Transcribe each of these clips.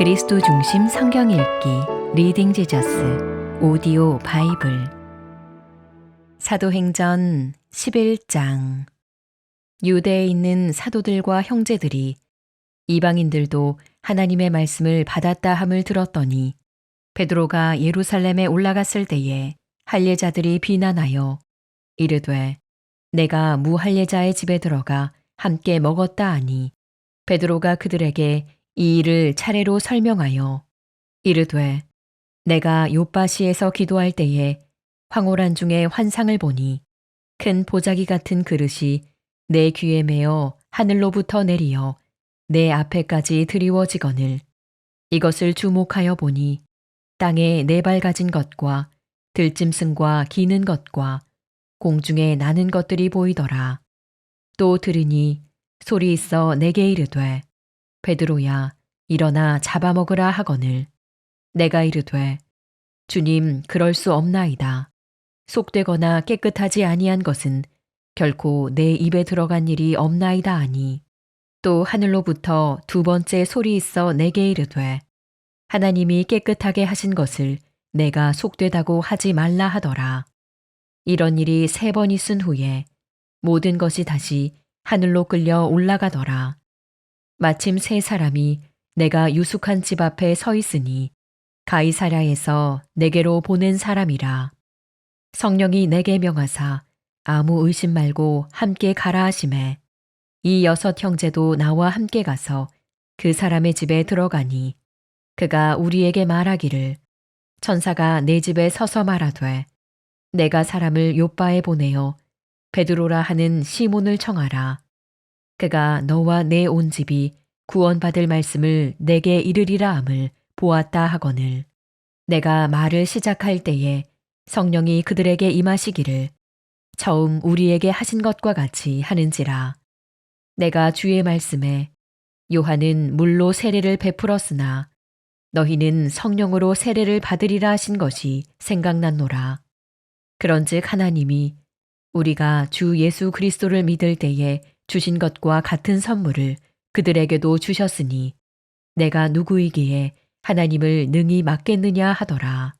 그리스도 중심 성경 읽기 리딩 지저스 오디오 바이블. 사도행전 11장. 유대에 있는 사도들과 형제들이 이방인들도 하나님의 말씀을 받았다 함을 들었더니 베드로가 예루살렘에 올라갔을 때에 할례자들이 비난하여 이르되 내가 무할례자의 집에 들어가 함께 먹었다 하니 베드로가 그들에게 이 일을 차례로 설명하여 이르되 내가 요바시에서 기도할 때에 황홀한 중에 환상을 보니 큰 보자기 같은 그릇이 내 귀에 매어 하늘로부터 내리어 내 앞에까지 드리워지거늘 이것을 주목하여 보니 땅에 네발 가진 것과 들짐승과 기는 것과 공중에 나는 것들이 보이더라. 또 들으니 소리 있어 내게 이르되 베드로야 일어나 잡아먹으라 하거늘 내가 이르되 주님 그럴 수 없나이다. 속되거나 깨끗하지 아니한 것은 결코 내 입에 들어간 일이 없나이다 하니 또 하늘로부터 두 번째 소리 있어 내게 이르되 하나님이 깨끗하게 하신 것을 내가 속되다고 하지 말라 하더라. 이런 일이 세 번 있은 후에 모든 것이 다시 하늘로 끌려 올라가더라. 마침 세 사람이 내가 유숙한 집 앞에 서 있으니 가이사랴에서 내게로 보낸 사람이라. 성령이 내게 명하사 아무 의심 말고 함께 가라 하심에 이 여섯 형제도 나와 함께 가서 그 사람의 집에 들어가니 그가 우리에게 말하기를 천사가 내 집에 서서 말하되 내가 사람을 요바에 보내어 베드로라 하는 시몬을 청하라. 그가 너와 내 온 집이 구원받을 말씀을 내게 이르리라 함을 보았다 하거늘. 내가 말을 시작할 때에 성령이 그들에게 임하시기를 처음 우리에게 하신 것과 같이 하는지라. 내가 주의 말씀에 요한은 물로 세례를 베풀었으나 너희는 성령으로 세례를 받으리라 하신 것이 생각났노라. 그런즉 하나님이 우리가 주 예수 그리스도를 믿을 때에 주신 것과 같은 선물을 그들에게도 주셨으니 내가 누구이기에 하나님을 능히 맡겠느냐 하더라.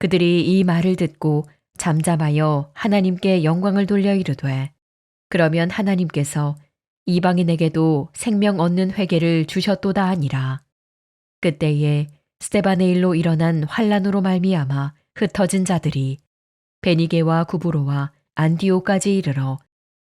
그들이 이 말을 듣고 잠잠하여 하나님께 영광을 돌려 이르되 그러면 하나님께서 이방인에게도 생명 얻는 회개를 주셨도다 하니라. 그때에 스테바네 일로 일어난 환란으로 말미암아 흩어진 자들이 베니게와 구브로와 안디오까지 이르러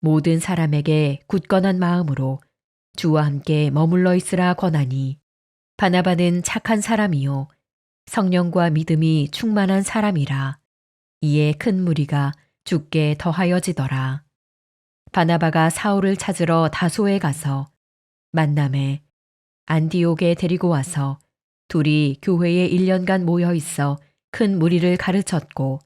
모든 사람에게 굳건한 마음으로 주와 함께 머물러 있으라 권하니 바나바는 착한 사람이요 성령과 믿음이 충만한 사람이라 이에 큰 무리가 죽게 더하여지더라. 바나바가 사울을 찾으러 다소에 가서 만남에 안디옥에 데리고 와서 둘이 교회에 1년간 모여 있어 큰 무리를 가르쳤고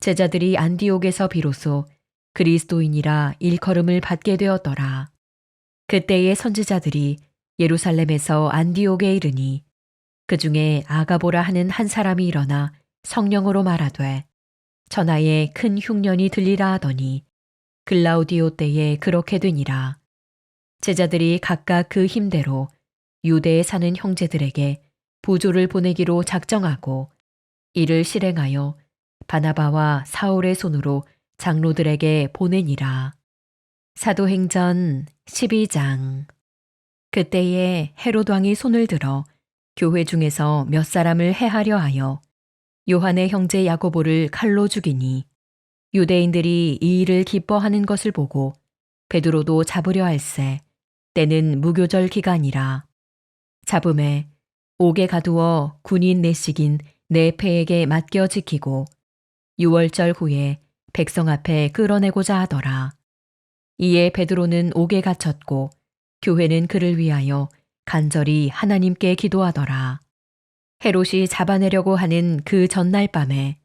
제자들이 안디옥에서 비로소 그리스도인이라 일컬음을 받게 되었더라. 그때의 선지자들이 예루살렘에서 안디옥에 이르니 그 중에 아가보라 하는 한 사람이 일어나 성령으로 말하되 천하에 큰 흉년이 들리라 하더니 글라우디오 때에 그렇게 되니라. 제자들이 각각 그 힘대로 유대에 사는 형제들에게 부조를 보내기로 작정하고 이를 실행하여 바나바와 사울의 손으로 장로들에게 보내니라. 사도행전 12장. 그때에 헤롯 왕이 손을 들어 교회 중에서 몇 사람을 해하려 하여 요한의 형제 야고보를 칼로 죽이니 유대인들이 이 일을 기뻐하는 것을 보고 베드로도 잡으려 할세. 때는 무교절 기간이라. 잡음에 옥에 가두어 군인 내식인 내 패에게 맡겨 지키고 6월절 후에 백성 앞에 끌어내고자 하더라. 이에 베드로는 옥에 갇혔고 교회는 그를 위하여 간절히 하나님께 기도하더라. 헤롯이 잡아내려고 하는 그 전날 밤에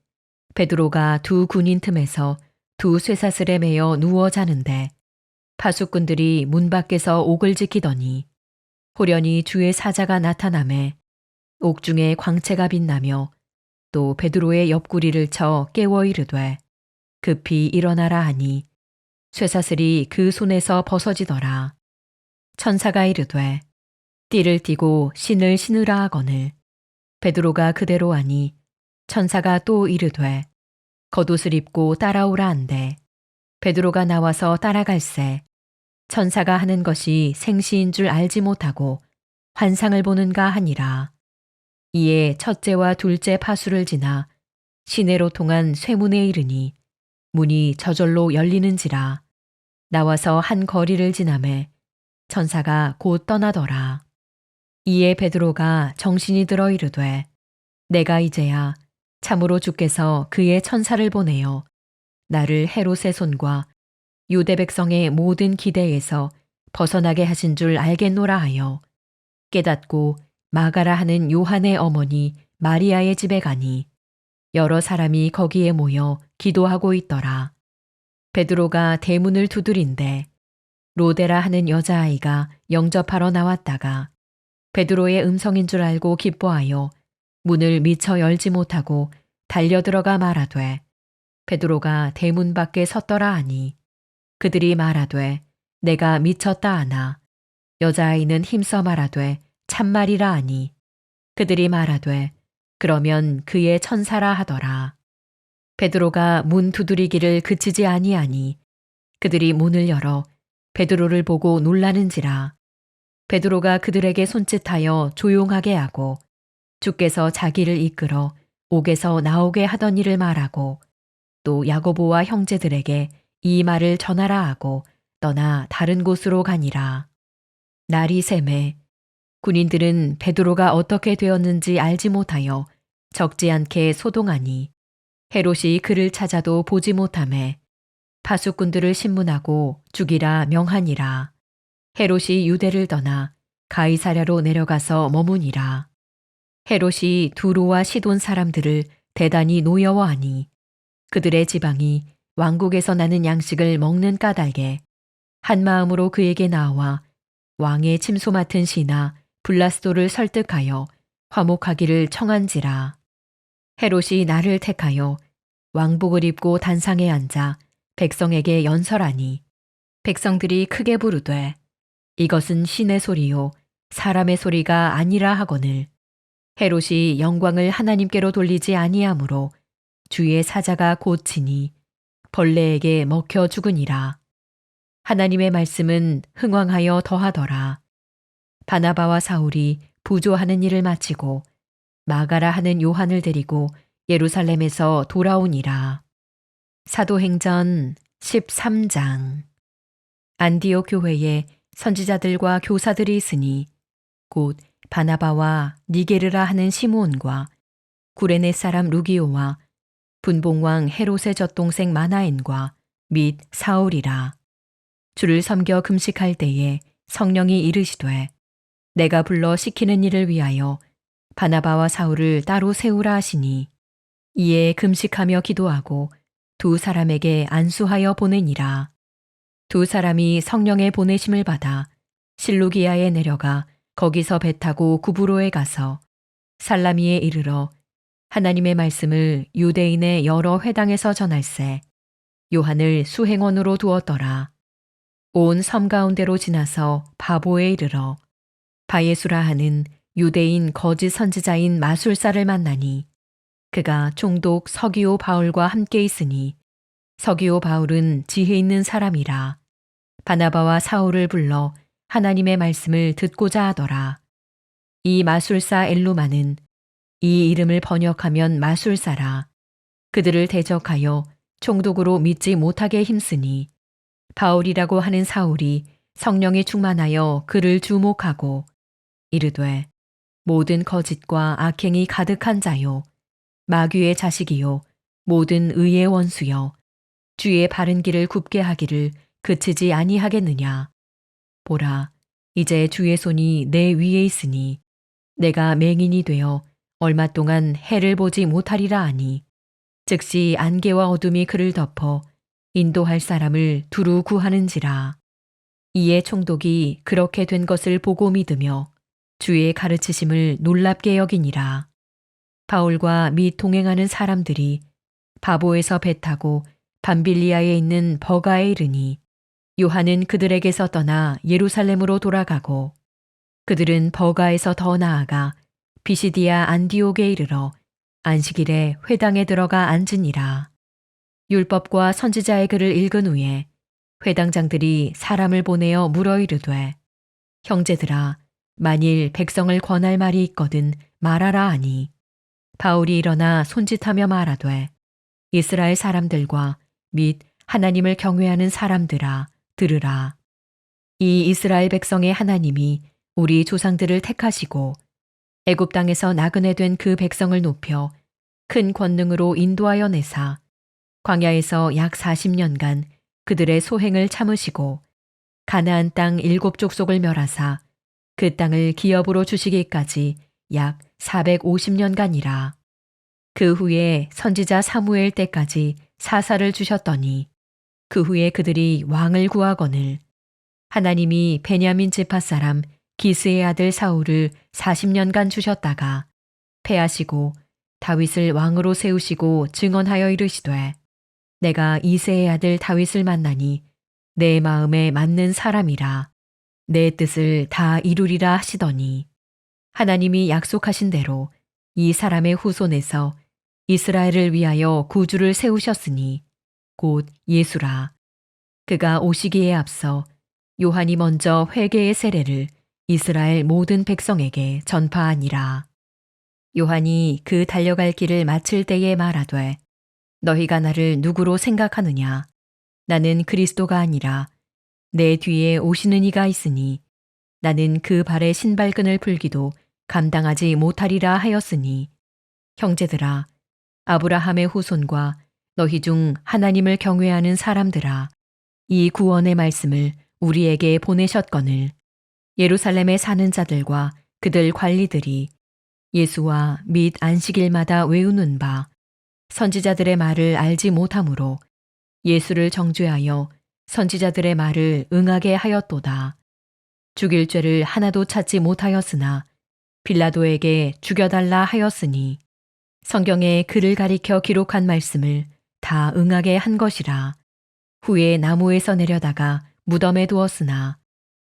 베드로가 두 군인 틈에서 두 쇠사슬에 매여 누워 자는데 파수꾼들이 문 밖에서 옥을 지키더니 호련히 주의 사자가 나타남에 옥중에 광채가 빛나며 또 베드로의 옆구리를 쳐 깨워 이르되 급히 일어나라 하니 쇠사슬이 그 손에서 벗어지더라. 천사가 이르되 띠를 띠고 신을 신으라 하거늘. 베드로가 그대로 하니 천사가 또 이르되 겉옷을 입고 따라오라 한대. 베드로가 나와서 따라갈새 천사가 하는 것이 생시인 줄 알지 못하고 환상을 보는가 하니라. 이에 첫째와 둘째 파수를 지나 시내로 통한 쇠문에 이르니 문이 저절로 열리는지라 나와서 한 거리를 지나매 천사가 곧 떠나더라. 이에 베드로가 정신이 들어 이르되 내가 이제야 참으로 주께서 그의 천사를 보내어 나를 헤롯의 손과 유대 백성의 모든 기대에서 벗어나게 하신 줄 알겠노라 하여 깨닫고 마가라 하는 요한의 어머니 마리아의 집에 가니 여러 사람이 거기에 모여 기도하고 있더라. 베드로가 대문을 두드린데 로데라 하는 여자아이가 영접하러 나왔다가 베드로의 음성인 줄 알고 기뻐하여 문을 미처 열지 못하고 달려 들어가 말하되 베드로가 대문 밖에 섰더라 하니 그들이 말하되 내가 미쳤다 하나 여자아이는 힘써 말하되 참말이라 하니 그들이 말하되 그러면 그의 천사라 하더라. 베드로가 문 두드리기를 그치지 아니하니 그들이 문을 열어 베드로를 보고 놀라는지라 베드로가 그들에게 손짓하여 조용하게 하고 주께서 자기를 이끌어 옥에서 나오게 하던 일을 말하고 또 야고보와 형제들에게 이 말을 전하라 하고 떠나 다른 곳으로 가니라. 날이 샘에 군인들은 베드로가 어떻게 되었는지 알지 못하여 적지 않게 소동하니 헤롯이 그를 찾아도 보지 못함에 파수꾼들을 신문하고 죽이라 명하니라. 헤롯이 유대를 떠나 가이사랴로 내려가서 머무니라. 헤롯이 두로와 시돈 사람들을 대단히 노여워하니 그들의 지방이 왕국에서 나는 양식을 먹는 까닭에 한 마음으로 그에게 나와 왕의 침소 맡은 시나 블라스도를 설득하여 화목하기를 청한지라. 헤롯이 나를 택하여 왕복을 입고 단상에 앉아 백성에게 연설하니 백성들이 크게 부르되 이것은 신의 소리요 사람의 소리가 아니라 하거늘. 헤롯이 영광을 하나님께로 돌리지 아니하므로 주의 사자가 곧 치니 벌레에게 먹혀 죽으니라. 하나님의 말씀은 흥왕하여 더하더라. 바나바와 사울이 부조하는 일을 마치고 마가라 하는 요한을 데리고 예루살렘에서 돌아오니라. 사도행전 13장 안디옥 교회에 선지자들과 교사들이 있으니 곧 바나바와 니게르라 하는 시므온과 구레네 사람 루기오와 분봉왕 헤롯의 젖동생 마나엔과 및 사울이라. 주를 섬겨 금식할 때에 성령이 이르시되 내가 불러 시키는 일을 위하여 바나바와 사울을 따로 세우라 하시니 이에 금식하며 기도하고 두 사람에게 안수하여 보내니라. 두 사람이 성령의 보내심을 받아 실루기아에 내려가 거기서 배 타고 구브로에 가서 살라미에 이르러 하나님의 말씀을 유대인의 여러 회당에서 전할세 요한을 수행원으로 두었더라. 온 섬 가운데로 지나서 바보에 이르러 바예수라 하는 유대인 거짓 선지자인 마술사를 만나니 그가 총독 서기오 바울과 함께 있으니 서기오 바울은 지혜 있는 사람이라 바나바와 사울을 불러 하나님의 말씀을 듣고자 하더라. 이 마술사 엘루마는 이 이름을 번역하면 마술사라. 그들을 대적하여 총독으로 믿지 못하게 힘쓰니 바울이라고 하는 사울이 성령에 충만하여 그를 주목하고 이르되 모든 거짓과 악행이 가득한 자요. 마귀의 자식이요. 모든 의의 원수여 주의 바른 길을 굽게 하기를 그치지 아니하겠느냐? 보라 이제 주의 손이 내 위에 있으니 내가 맹인이 되어 얼마 동안 해를 보지 못하리라 하니 즉시 안개와 어둠이 그를 덮어 인도할 사람을 두루 구하는지라. 이에 총독이 그렇게 된 것을 보고 믿으며 주의 가르치심을 놀랍게 여기니라. 바울과 및 동행하는 사람들이 바보에서 배 타고 밤빌리아에 있는 버가에 이르니 요한은 그들에게서 떠나 예루살렘으로 돌아가고 그들은 버가에서 더 나아가 비시디아 안디옥에 이르러 안식일에 회당에 들어가 앉으니라. 율법과 선지자의 글을 읽은 후에 회당장들이 사람을 보내어 물어 이르되 형제들아 만일 백성을 권할 말이 있거든 말하라 하니. 바울이 일어나 손짓하며 말하되 이스라엘 사람들과 및 하나님을 경외하는 사람들아 들으라. 이 이스라엘 백성의 하나님이 우리 조상들을 택하시고 애굽 땅에서 나그네 된 그 백성을 높여 큰 권능으로 인도하여 내사 광야에서 약 40년간 그들의 소행을 참으시고 가나안 땅 일곱 족속을 멸하사 그 땅을 기업으로 주시기까지 약 450년간이라. 그 후에 선지자 사무엘 때까지 사사를 주셨더니 그 후에 그들이 왕을 구하거늘 하나님이 베냐민 지파 사람 기스의 아들 사울을 40년간 주셨다가 패하시고 다윗을 왕으로 세우시고 증언하여 이르시되 내가 이세의 아들 다윗을 만나니 내 마음에 맞는 사람이라 내 뜻을 다 이루리라 하시더니 하나님이 약속하신 대로 이 사람의 후손에서 이스라엘을 위하여 구주를 세우셨으니 곧 예수라. 그가 오시기에 앞서 요한이 먼저 회개의 세례를 이스라엘 모든 백성에게 전파하니라. 요한이 그 달려갈 길을 마칠 때에 말하되 너희가 나를 누구로 생각하느냐? 나는 그리스도가 아니라 내 뒤에 오시는 이가 있으니 나는 그 발의 신발끈을 풀기도 감당하지 못하리라 하였으니 형제들아 아브라함의 후손과 너희 중 하나님을 경외하는 사람들아 이 구원의 말씀을 우리에게 보내셨거늘 예루살렘에 사는 자들과 그들 관리들이 예수와 및 안식일마다 외우는 바 선지자들의 말을 알지 못하므로 예수를 정죄하여 선지자들의 말을 응하게 하였도다. 죽일 죄를 하나도 찾지 못하였으나 빌라도에게 죽여달라 하였으니 성경에 그를 가리켜 기록한 말씀을 다 응하게 한 것이라. 후에 나무에서 내려다가 무덤에 두었으나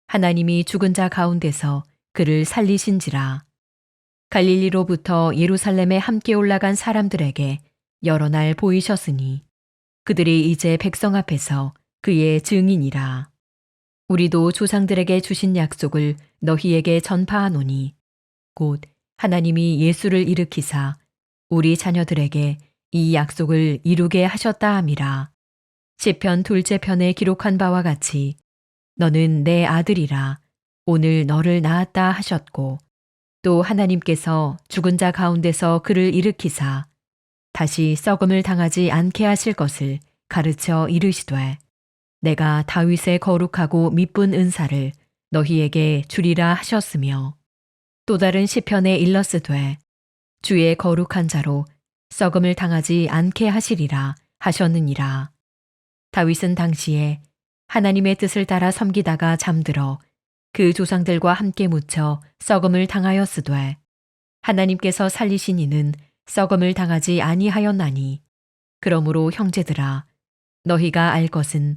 하나님이 죽은 자 가운데서 그를 살리신지라. 갈릴리로부터 예루살렘에 함께 올라간 사람들에게 여러 날 보이셨으니 그들이 이제 백성 앞에서 그의 증인이라. 우리도 조상들에게 주신 약속을 너희에게 전파하노니 곧 하나님이 예수를 일으키사 우리 자녀들에게 이 약속을 이루게 하셨다 함이라. 시편 둘째 편에 기록한 바와 같이 너는 내 아들이라 오늘 너를 낳았다 하셨고 또 하나님께서 죽은 자 가운데서 그를 일으키사 다시 썩음을 당하지 않게 하실 것을 가르쳐 이르시되 내가 다윗의 거룩하고 미쁜 은사를 너희에게 주리라 하셨으며 또 다른 시편에 일러스되 주의 거룩한 자로 썩음을 당하지 않게 하시리라 하셨느니라. 다윗은 당시에 하나님의 뜻을 따라 섬기다가 잠들어 그 조상들과 함께 묻혀 썩음을 당하였으되 하나님께서 살리신 이는 썩음을 당하지 아니하였나니 그러므로 형제들아 너희가 알 것은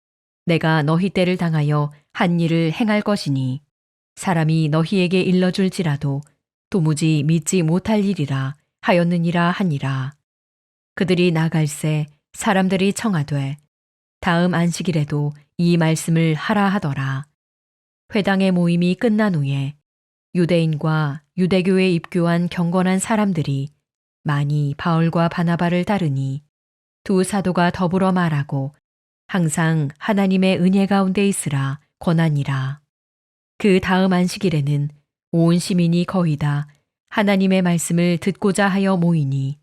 내가 너희 때를 당하여 한 일을 행할 것이니 사람이 너희에게 일러줄지라도 도무지 믿지 못할 일이라 하였느니라 하니라. 그들이 나갈새 사람들이 청하되 다음 안식일에도 이 말씀을 하라 하더라. 회당의 모임이 끝난 후에 유대인과 유대교에 입교한 경건한 사람들이 많이 바울과 바나바를 따르니 두 사도가 더불어 말하고 항상 하나님의 은혜 가운데 있으라 권하니라. 그 다음 안식일에는 온 시민이 거의 다 하나님의 말씀을 듣고자 하여 모이니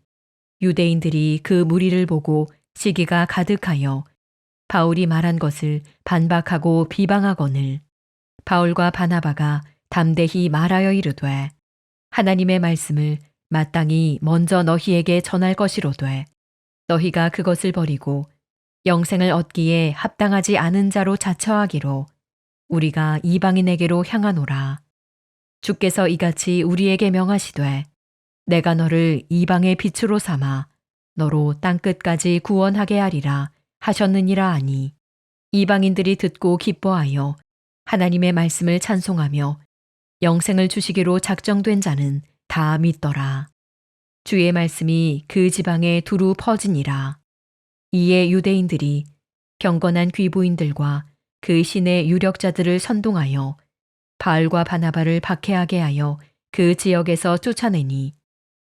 유대인들이 그 무리를 보고 시기가 가득하여 바울이 말한 것을 반박하고 비방하거늘 바울과 바나바가 담대히 말하여 이르되 하나님의 말씀을 마땅히 먼저 너희에게 전할 것이로되 너희가 그것을 버리고 영생을 얻기에 합당하지 않은 자로 자처하기로 우리가 이방인에게로 향하노라. 주께서 이같이 우리에게 명하시되 내가 너를 이방의 빛으로 삼아 너로 땅끝까지 구원하게 하리라 하셨느니라 하니 이방인들이 듣고 기뻐하여 하나님의 말씀을 찬송하며 영생을 주시기로 작정된 자는 다 믿더라. 주의 말씀이 그 지방에 두루 퍼지니라. 이에 유대인들이 경건한 귀부인들과 그 신의 유력자들을 선동하여 바알과 바나바를 박해하게 하여 그 지역에서 쫓아내니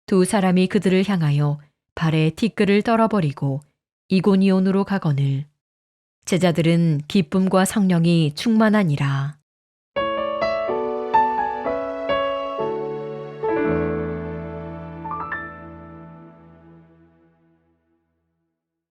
두 사람이 그들을 향하여 발에 티끌을 떨어버리고 이고니온으로 가거늘 제자들은 기쁨과 성령이 충만하니라.